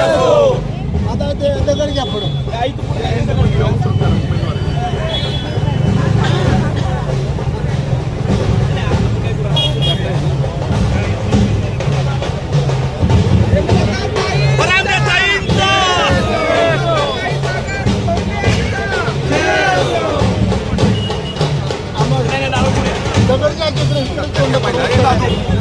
आता ते दगड घ्या पुढं. दगड घ्या तिकडे. तोंड पाहिजे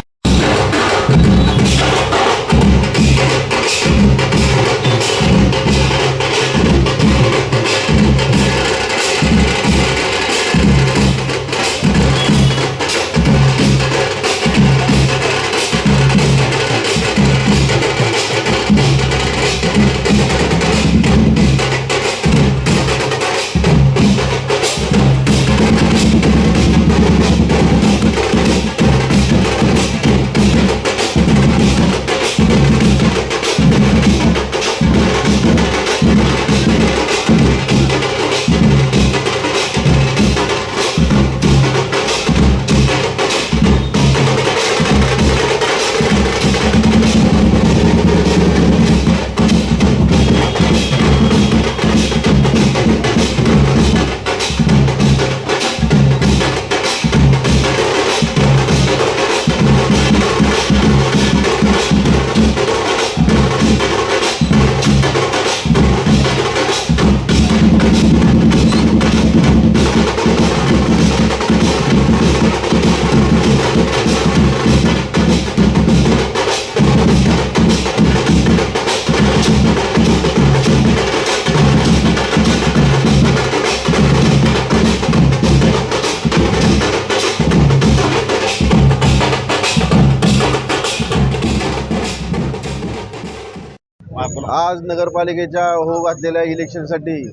आज नगरपालिकेच्या हो घातलेल्या इलेक्शनसाठी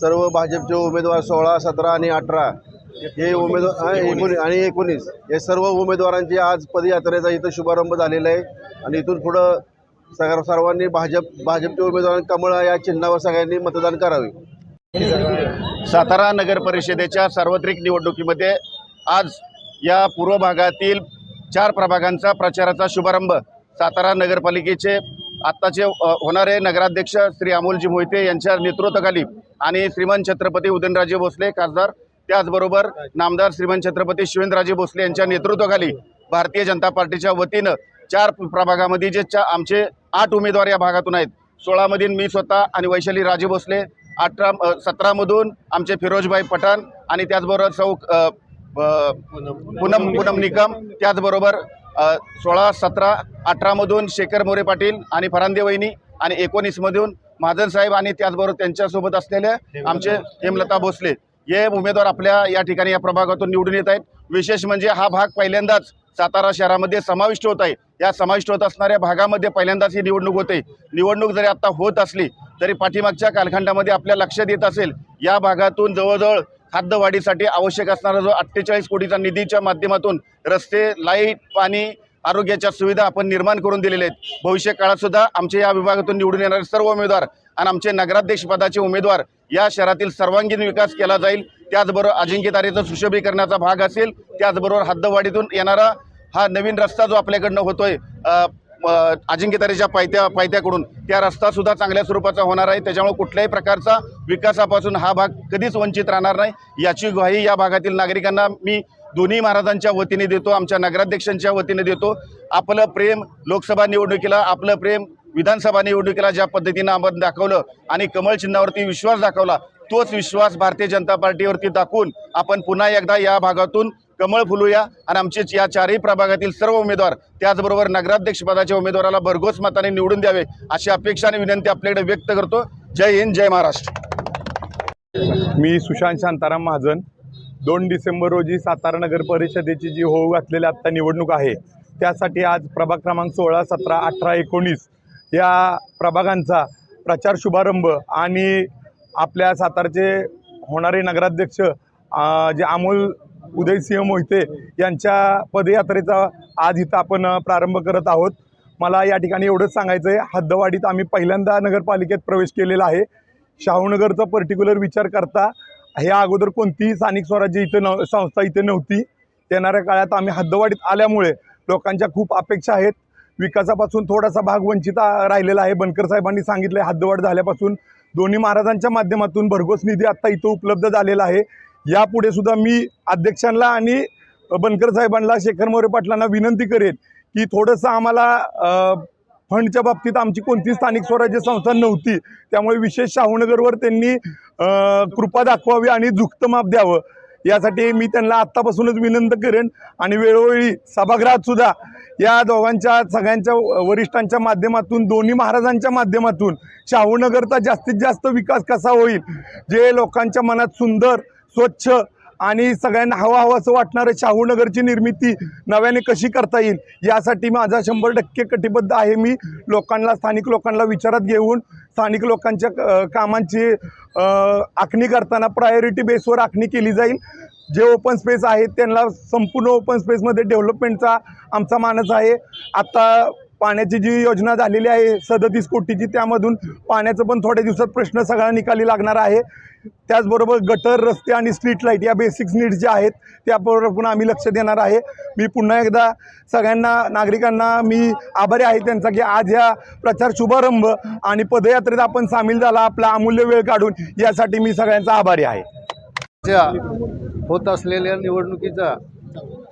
सर्व भाजपचे उमेदवार सोळा सतरा आणि अठरा हे उमेदवार एकोणीस. आणि एकोणीस. हे सर्व उमेदवारांची आज पदयात्रेचा इथं शुभारंभ झालेला आहे. आणि इथून पुढं सगळ्या सर्वांनी भाजप भाजपच्या उमेदवारांनी कमळ या चिन्हावर सगळ्यांनी मतदान करावे. सातारा नगर परिषदेच्या सार्वत्रिक निवडणुकीमध्ये आज या पूर्व भागातील चार प्रभागांचा प्रचाराचा शुभारंभ सातारा नगरपालिकेचे आत्ताचे होणारे नगराध्यक्ष श्री अमोलजी मोहिते यांच्या नेतृत्वाखाली आणि श्रीमान छत्रपती उदयनराजे भोसले खासदार त्याचबरोबर नामदार श्रीमान छत्रपती शिवेंद्रराजे भोसले यांच्या नेतृत्वाखाली भारतीय जनता पार्टीच्या वतीनं चार प्रभागामध्ये जे चा आमचे आठ उमेदवार या भागातून आहेत. सोळामधील मी स्वतः आणि वैशाली राजे भोसले अठरा सतरामधून आमचे फिरोजभाई पठाण आणि त्याचबरोबर सौ पूनम पूनम निकम त्याचबरोबर सोळा सतरा अठरामधून शेखर मोरे पाटील आणि फरांदे वहिनी आणि एकोणीसमधून महाजन साहेब आणि त्याचबरोबर त्यांच्यासोबत असलेले आमचे हेमलता भोसले. हे उमेदवार आपल्या या ठिकाणी या प्रभागातून निवडून येत आहेत. विशेष म्हणजे हा भाग पहिल्यांदाच सातारा शहरामध्ये समाविष्ट होत आहे. या समाविष्ट होत असणाऱ्या भागामध्ये पहिल्यांदाच ही निवडणूक होते. निवडणूक जरी आत्ता होत असली तरी पाठीमागच्या कालखंडामध्ये आपल्या लक्षात येत असेल या भागातून जवळजवळ खाद्यवाढीसाठी आवश्यक असणारा जो अठ्ठेचाळीस कोटीचा निधीच्या माध्यमातून रस्ते लाइट पाणी आरोग्याच्या सुविधा आपण निर्माण करून दिलेल्या आहेत. भविष्य काळातसुद्धा आमच्या या विभागातून निवडून येणारे सर्व उमेदवार आणि आमचे नगराध्यक्ष पदाचे उमेदवार या शहरातील सर्वांगीण विकास केला जाईल. त्याचबरोबर अजिंक्यतारेचं सुशोभीकरणाचा भाग असेल. त्याचबरोबर हद्दवाडीतून येणारा हा नवीन रस्ता जो आपल्याकडनं होतोय अजिंक्यतारेच्या पायथ्या पायथ्याकडून. त्या रस्तासुद्धा चांगल्या स्वरूपाचा होणार आहे. त्याच्यामुळे कुठल्याही प्रकारचा विकासापासून हा भाग कधीच वंचित राहणार नाही. याची ग्वाही या भागातील नागरिकांना मी दोन्ही महाराजांच्या वतीने देतो आमच्या नगराध्यक्षांच्या वतीने देतो. आपलं प्रेम लोकसभा निवडणुकीला आपलं प्रेम विधानसभा निवडणुकीला ज्या पद्धतीनं आपण दाखवलं आणि कमळ चिन्हावरती विश्वास दाखवला तोच विश्वास भारतीय जनता पार्टीवरती दाखवून आपण पुन्हा एकदा या भागातून कमळ फुलूया आणि आमचे या चारही प्रभागातील सर्व उमेदवार त्याचबरोबर नगराध्यक्षपदाच्या उमेदवाराला भरघोस मताने निवडून द्यावे अशी अपेक्षा आणि विनंती आपल्याकडे व्यक्त करतो. जय हिंद जय महाराष्ट्र. मी सुशांत शांताराम महाजन. दोन डिसेंबर रोजी सातारा नगर परिषदेची जी होऊ घातलेली आत्ता निवडणूक आहे त्यासाठी आज प्रभाग क्रमांक सोळा सतरा अठरा एकोणीस या प्रभागांचा प्रचार शुभारंभ आणि आपल्या सातारचे होणारे नगराध्यक्ष जे अमोल उदयसिंह मोहिते यांच्या पदयात्रेचा आज इथं आपण प्रारंभ करत आहोत. मला या ठिकाणी एवढंच सांगायचं आहे हद्दवाडीत आम्ही पहिल्यांदा नगरपालिकेत प्रवेश केलेला आहे. शाहूनगरचा पर्टिक्युलर विचार करता ह्या अगोदर कोणतीही स्थानिक स्वराज्य इथं न संस्था इथे नव्हती. येणाऱ्या काळात आम्ही हद्दवाडीत आल्यामुळे लोकांच्या खूप अपेक्षा आहेत. विकासापासून थोडासा भाग वंचित राहिलेला आहे. बनकर साहेबांनी सांगितलं आहे हद्दवाढ झाल्यापासून. दोन्ही महाराजांच्या माध्यमातून भरघोस निधी आत्ता इथं उपलब्ध झालेला आहे. यापुढे सुद्धा मी अध्यक्षांना आणि बनकर साहेबांना शेखर मोरे पाटलांना विनंती करेन की थोडंसं आम्हाला फंडच्या बाबतीत आमची कोणती स्थानिक स्वराज्य संस्था नव्हती त्यामुळे विशेष शाहूनगरवर त्यांनी कृपा दाखवावी आणि झुकतं माप द्यावं. यासाठी मी त्यांना आत्तापासूनच विनंती करेन आणि वेळोवेळी सभागृहात सुद्धा या दोघांच्या सगळ्यांच्या वरिष्ठांच्या माध्यमातून दोन्ही महाराजांच्या माध्यमातून शाहूनगरचा जास्तीत जास्त विकास कसा होईल जे लोकांच्या मनात सुंदर स्वच्छ आणि सगळ्यांना हवा हवं असं वाटणारं शाहूनगरची निर्मिती नव्याने कशी करता येईल यासाठी माझा शंभर टक्के कटिबद्ध आहे मी. लोकांना स्थानिक लोकांना विचारात घेऊन स्थानिक लोकांच्या कामांची आखणी करताना प्रायोरिटी बेसवर आखणी केली जाईल. जे ओपन स्पेस आहेत त्यांना संपूर्ण ओपन स्पेसमध्ये डेव्हलपमेंटचा आमचा मानस आहे. आत्ता पाण्याची जी योजना झालेली आहे सदतीस कोटीची त्यामधून पाण्याचं पण थोड्या दिवसात प्रश्न सगळा निकाली लागणार आहे. त्याचबरोबर गटर रस्ते आणि स्ट्रीट लाइट या बेसिक्स नीड्स ज्या आहेत त्याबरोबर पण आम्ही लक्ष देणार आहे. मी पुन्हा एकदा सगळ्यांना नागरिकांना मी आभारी आहे त्यांचा की आज या प्रचार शुभारंभ आणि पदयात्रेत आपण सामील झाला आपला अमूल्य वेळ काढून यासाठी मी सगळ्यांचा आभारी आहे. च्या होत असलेल्या निवडणुकीचा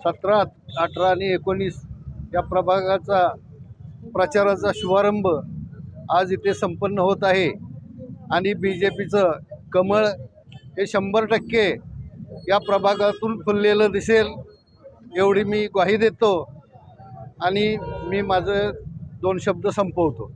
सतरा अठरा आणि एकोणीस या प्रभागाचा प्रचाराचा शुभारंभ आज इथे संपन्न होत आहे. आणि बी जे पीचं कमळ हे शंभर टक्के या प्रभागातून फुललेलं दिसेल एवढी मी ग्वाही देतो आणि मी माझं दोन शब्द संपवतो.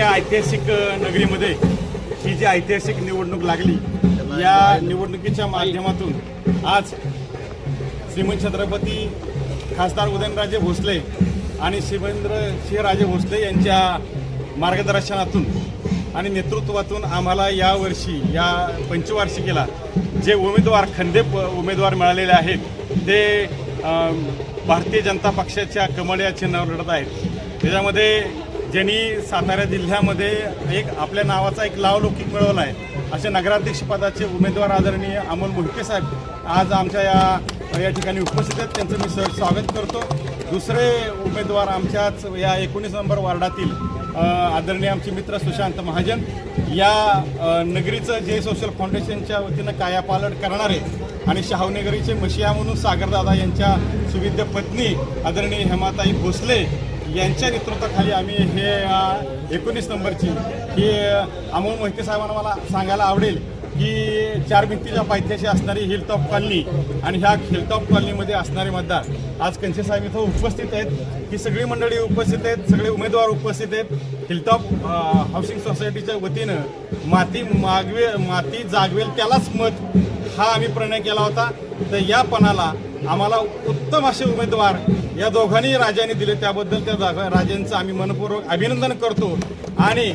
या ऐतिहासिक नगरीमध्ये ही जी ऐतिहासिक निवडणूक लागली या निवडणुकीच्या माध्यमातून आज श्रीमंत छत्रपती खासदार उदयनराजे भोसले आणि शिवेंद्र सिंहराजे भोसले यांच्या मार्गदर्शनातून आणि नेतृत्वातून आम्हाला यावर्षी या पंचवार्षिकेला जे उमेदवार खंदे उमेदवार मिळालेले आहेत ते भारतीय जनता पक्षाच्या कमळ्या चिन्हावर लढत आहेत. त्याच्यामध्ये ज्यांनी सातारा जिल्ह्यामध्ये एक आपल्या नावाचा एक लावलौकिक मिळवला आहे असे नगराध्यक्षपदाचे उमेदवार आदरणीय अमोल मोहिते साहेब आज आमच्या या या ठिकाणी उपस्थित आहेत. त्यांचं मी सहज स्वागत करतो. दुसरे उमेदवार आमच्याच या एकोणीस नंबर वार्डातील आदरणीय आमचे मित्र सुशांत महाजन या नगरीचं जे सोशल फाउंडेशनच्या वतीनं कायापालट करणारे आणि शाहूनगरीचे मशिया म्हणून सागरदादा यांच्या सुविद्य पत्नी आदरणीय हेमाताई भोसले यांच्या नेतृत्वाखाली आम्ही हे एकोणीस नंबरची ही अमोल मोहिते साहेबांना मला सांगायला आवडेल की चार भिंतीच्या पायथ्याशी असणारी हिलटॉप कॉलनी आणि ह्या हिलटॉप कॉलनीमध्ये असणारे मतदार. आज कंचे साहेब इथं उपस्थित आहेत. ही सगळी मंडळी उपस्थित आहेत. सगळे उमेदवार उपस्थित आहेत. हिलटॉप हाऊसिंग सोसायटीच्या वतीनं माती मागवे माती जागवेल त्यालाच मत हा आम्ही प्रणय केला होता. तर या पणाला आम्हाला उत्तम असे उमेदवार या दोघांनी राजांनी दिले. त्याबद्दल त्या राजांचं आम्ही मनपूर्वक अभिनंदन करतो. आणि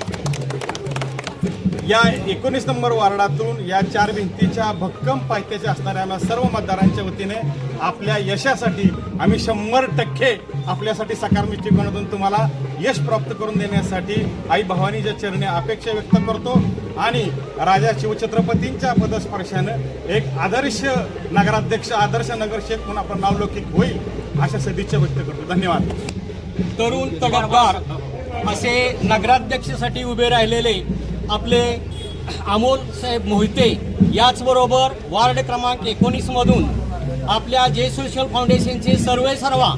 या एकोणीस नंबर वार्डातून या चार भिंतीच्या भक्कम पायथ्याच्या असणाऱ्या आम्हा सर्व मतदारांच्या वतीने आपल्या यशासाठी आम्ही शंभर टक्के आपल्यासाठी सकारात्मक दृष्टिकोनातून तुम्हाला यश प्राप्त करून देण्यासाठी आई भवानीच्या चरणी अपेक्षा व्यक्त करतो आणि राजा शिवछत्रपतींच्या पदस्पर्शानं एक आदर्श नगराध्यक्ष आदर्श नगरसेवक म्हणून आपण नावलौकिक होईल. अशा सदिच्छा व्यक्त करतो. धन्यवाद. तरुण तडफदार असे नगराध्यक्षासाठी उभे राहिलेले आपले अमोल साहेब मोहिते याचबरोबर वार्ड क्रमांक एकोणीसमधून आपल्या जे सोशल फाउंडेशनचे सर्वे सर्वा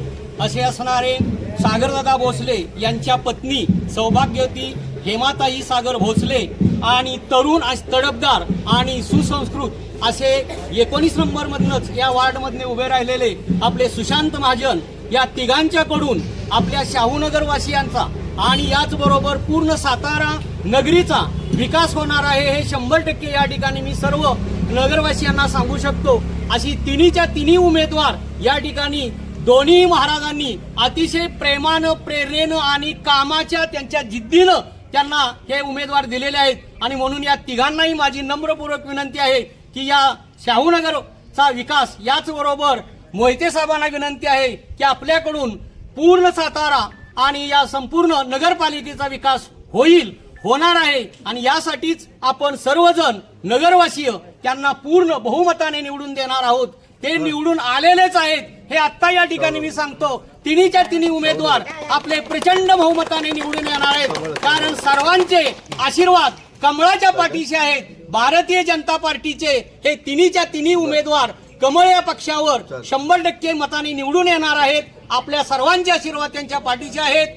असे असणारे सागरदादा भोसले यांच्या पत्नी सौभाग्यवती हेमाताई सागर भोसले आणि तरुण तडफदार आणि सुसंस्कृत असे एकोणीस नंबरमधनंच या वार्डमधने उभे राहिलेले आपले सुशांत महाजन या तिघांच्याकडून आपल्या शाहूनगरवासियांचा आणि याचबरोबर पूर्ण सातारा नगरीचा विकास होणार आहे हे शंभर टक्के या ठिकाणी मी सर्व नगरवासियांना सांगू शकतो. अशी तिन्हीच्या तिन्ही उमेदवार या ठिकाणी दोन्ही महाराजांनी अतिशय प्रेमानं प्रेरणेनं आणि कामाच्या त्यांच्या जिद्दीनं त्यांना हे उमेदवार दिलेले आहेत. आणि म्हणून या तिघांनाही माझी नम्रपूर्वक विनंती आहे की या शाहूनगरचा विकास याचबरोबर मोहिते साहेबांना विनंती आहे की आपल्याकडून पूर्ण सातारा आणि या संपूर्ण नगरपालिकेचा विकास होईल होणार आहे. आणि यासाठीच आपण सर्वजण नगरवासीय त्यांना पूर्ण बहुमताने निवडून देणार आहोत. ते निवडून आलेलेच आहेत. हे आत्ता या ठिकाणी मी सांगतो तिन्हीच्या तिन्ही उमेदवार आपले प्रचंड बहुमताने निवडून येणार आहेत. कारण सर्वांचे आशीर्वाद कमळाच्या पाठीशी आहेत. भारतीय जनता पार्टीचे हे तिन्हीच्या तिन्ही उमेदवार कमळ या पक्षावर शंभर टक्के मताने निवडून येणार आहेत. आपल्या सर्वांचे आशीर्वाद त्यांच्या पाठीचे आहेत.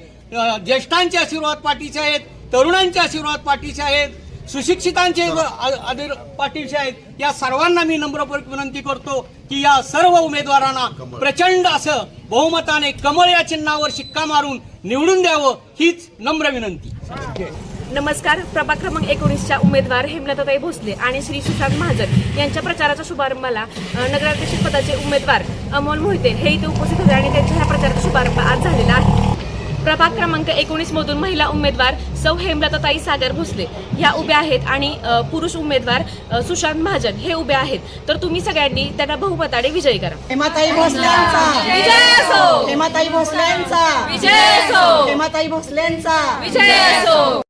ज्येष्ठांचे आशीर्वाद पाठीचे आहेत. तरुणांचे आशीर्वाद पाठीचे आहेत. सुशिक्षितांचे आदर पाठीचे आहेत. या सर्वांना मी नम्रपूर्वक विनंती करतो की या सर्व उमेदवारांना प्रचंड असं बहुमताने कमळ या चिन्हावर शिक्का मारून निवडून द्यावं हीच नम्र विनंती. नमस्कार. प्रभाग क्रमांक एकोणीसच्या उमेदवार हेमलताताई भोसले आणि श्री सुशांत महाजन यांच्या प्रचाराच्या शुभारंभाला नगराध्यक्ष पदाचे उमेदवार अमोल मोहिते हे इथे उपस्थित होते आणि त्यांच्या ह्या प्रचाराचा शुभारंभ आज झालेला आहे. प्रभाग क्रमांक एकोणीस मधून महिला उमेदवार सौ हेमलताताई सागर भोसले ह्या उभ्या आहेत आणि पुरुष उमेदवार सुशांत महाजन हे उभे आहेत. तर तुम्ही सगळ्यांनी त्यांना बहुमताने विजयी करा. हेमाताई भोसलेंचा विजय असो. हेमाताई भोसलेंचा विजय असो. हेमाताई भोसलेंचा विजय असो.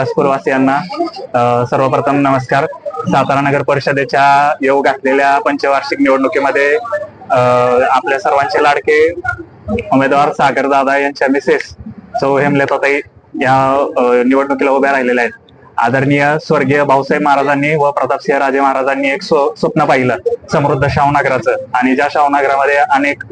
विलासपूरवासियांना सर्वप्रथम नमस्कार. सातारा नगर परिषदेच्या येऊ घातलेल्या पंचवार्षिक निवडणुकीमध्ये आपल्या सर्वांचे लाडके उमेदवार सागर दादा यांच्या मिसेस सौ हेमलेताई या निवडणुकीला उभ्या राहिलेल्या आहेत. आदरणीय स्वर्गीय भाऊसाहेब महाराजांनी व प्रतापसिंह राजे महाराजांनी एक स्व- स्वप्न पाहिलं समृद्ध शाहूनगराचं. आणि ज्या शाहूनगरामध्ये अनेक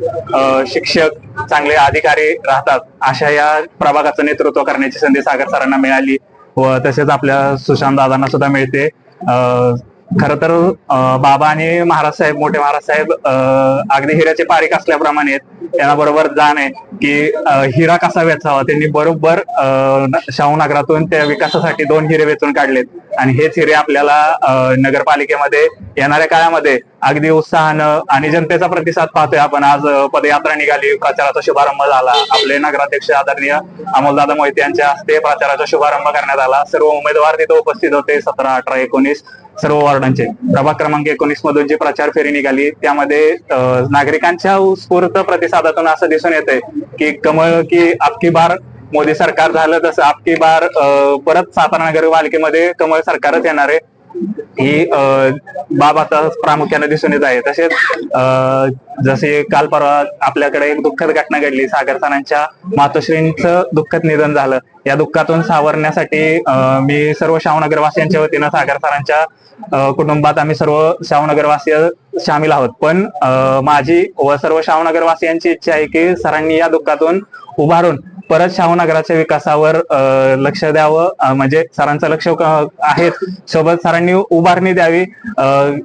शिक्षक चांगले अधिकारी राहतात अशा या प्रभागाचं नेतृत्व करण्याची संधी सागर सरांना मिळाली. व तसेच आपल्या सुशांत दादांना सुद्धा मिळते. अ, खर तर बाबा आणि महाराज साहेब मोठे महाराज साहेब अगदी हिऱ्याचे पारिक असल्याप्रमाणे त्यांना बरोबर जाण आहे की हिरा कसा वेचावा? त्यांनी बरोबर शाहू नगरातून त्या विकासासाठी दोन हिरे वेचून काढलेत. आणि हेच हिरे आपल्याला नगरपालिकेमध्ये येणाऱ्या काळामध्ये अगदी उत्साहानं आणि जनतेचा प्रतिसाद पाहतोय आपण. आज पदयात्रा निघाली प्रचाराचा शुभारंभ झाला. आपले नगराध्यक्ष आदरणीय अमोलदादा मोहिते यांच्या हस्ते प्रचाराचा शुभारंभ करण्यात आला. सर्व उमेदवार तिथे उपस्थित होते. सतरा अठरा एकोणीस. सर्व वॉर्डांचे. प्रभाग क्रमांक एकोणीस मधून जी प्रचार फेरी निघाली त्यामध्ये नागरिकांच्या उत्स्फूर्त प्रतिसादातून असं दिसून येतंय की कमळ की आपकी बार मोदी सरकार झालं तसं आपकी बार परत सातारा नगरपालिकेमध्ये कमळ सरकारच येणार आहे. ही बाब आता प्रामुख्याने दिसून येत आहे. तसेच अ, जसे काल परवा आपल्याकडे एक दुःखद घटना घडली. सागर सणांच्या मातोश्रींचं दुःखद निधन झालं. या दुःखातून सावरण्यासाठी मी सर्व शाहूनगरवासियांच्या वतीनं सागर सरांच्या कुटुंबात आम्ही सर्व शाहूनगरवासीय सामील आहोत. पण माझी व सर्व शाहूनगरवासियांची इच्छा आहे की सरांनी या दुःखातून उभारून परत शाहू नगराच्या विकासावर लक्ष द्यावं. म्हणजे सरांचं लक्ष आहे सोबत सरांनी उभारणी द्यावी.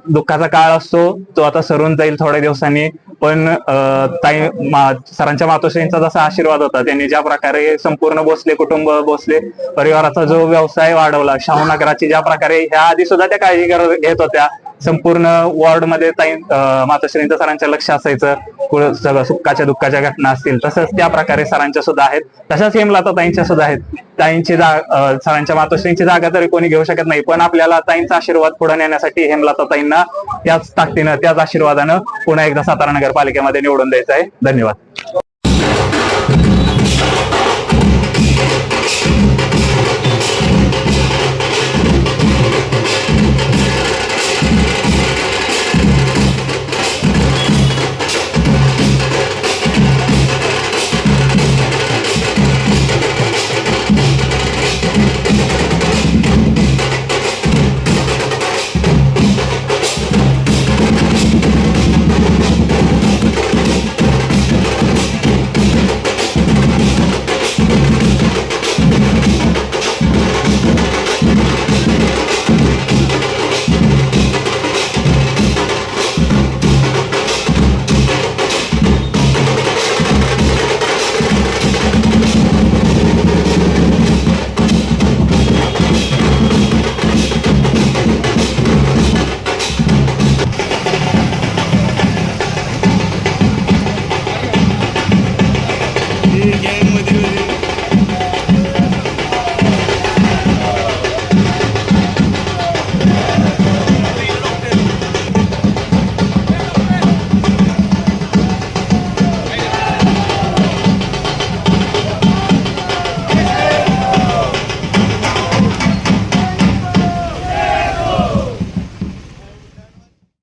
दुःखाचा काळ असतो. तो आता सरून जाईल थोड्या दिवसांनी. पण ताई मा- सरांच्या मातोश्रींचा जसा आशीर्वाद होता त्यांनी ज्या प्रकारे संपूर्ण भोसले कुटुंब भोसले परिवाराचा जो व्यवसाय वाढवला शाहू नगराची ज्या प्रकारे ह्या आधी सुद्धा त्या काळजी घेत होत्या. संपूर्ण वॉर्डमध्ये ताई मातोश्रींचं सरांचं लक्ष असायचं. सुखाच्या दुःखाच्या घटना असतील तसंच त्या प्रकारे सरांच्या सुद्धा आहेत. तशाच हेमलता ताईंच्या सुद्धा आहेत. ताईंची जा सरांच्या मातोश्रींची जागा तरी कोणी घेऊ शकत नाही पण आपल्याला ताईंचा आशीर्वाद पुढे नेण्यासाठी हेमलता ताईंना त्याच ताकदीनं त्याच आशीर्वादानं पुन्हा एकदा सातारा नगरपालिकेमध्ये निवडून द्यायचं आहे. धन्यवाद.